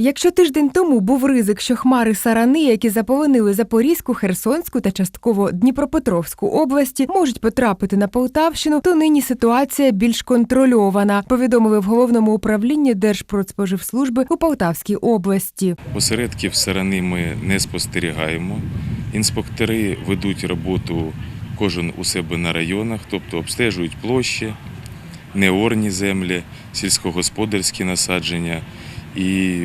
Якщо тиждень тому був ризик, що хмари сарани, які заполонили Запорізьку, Херсонську та частково Дніпропетровську області, можуть потрапити на Полтавщину, то нині ситуація більш контрольована, повідомили в головному управлінні Держпродспоживслужби у Полтавській області. Осередків сарани ми не спостерігаємо. Інспектори ведуть роботу кожен у себе на районах, тобто обстежують площі, неорні землі, сільськогосподарські насадження і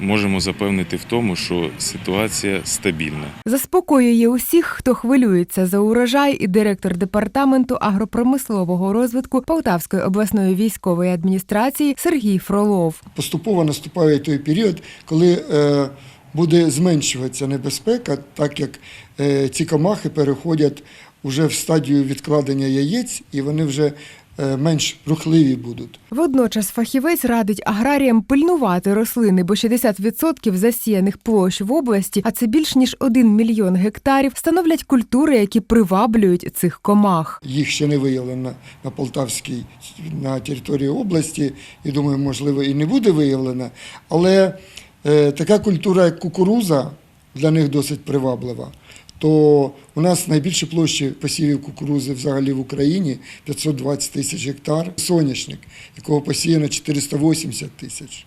можемо запевнити в тому, що ситуація стабільна. Заспокоює усіх, хто хвилюється за урожай, і директор департаменту агропромислового розвитку Полтавської обласної військової адміністрації Сергій Фролов. поступово наступає той період, коли е, буде зменшуватися небезпека, так як е, ці комахи переходять вже в стадію відкладення яєць, і вони вже менш рухливі будуть. Водночас фахівець радить аграріям пильнувати рослини, бо 60% засіяних площ в області, а це більш ніж 1 мільйон гектарів, становлять культури, які приваблюють цих комах. Їх ще не виявлено на Полтавській на території області, і думаю, можливо, і не буде виявлено. Але е, така культура, як кукуруза, для них досить приваблива. То у нас найбільші площі посівів кукурузи взагалі в Україні 520 тисяч гектар. Соняшник, якого посіяно 480 тисяч.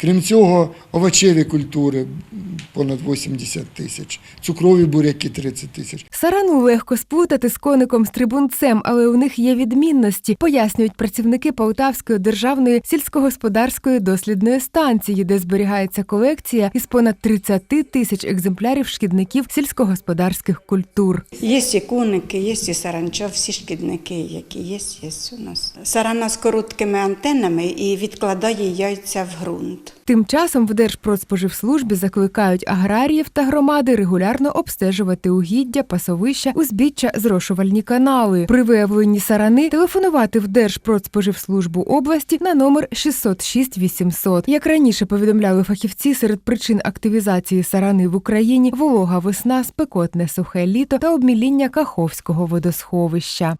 Крім цього, овочеві культури понад 80 тисяч, цукрові буряки 30 тисяч. Сарану легко сплутати з коником стрибунцем, але у них є відмінності, пояснюють працівники Полтавської державної сільськогосподарської дослідної станції, де зберігається колекція із понад 30 тисяч екземплярів шкідників сільськогосподарських культур. Є і куники, є і саранча, всі шкідники, які є, є у нас. Сарана з короткими антеннами і відкладає яйця в ґрунт. Тим часом в Держпродспоживслужбі закликають аграріїв та громади регулярно обстежувати угіддя, пасовища, узбіччя, зрошувальні канали. При виявленні сарани телефонувати в Держпродспоживслужбу області на номер 606 800. Як раніше повідомляли фахівці, серед причин активізації сарани в Україні волога весна, спекотне сухе літо та обміління Каховського водосховища.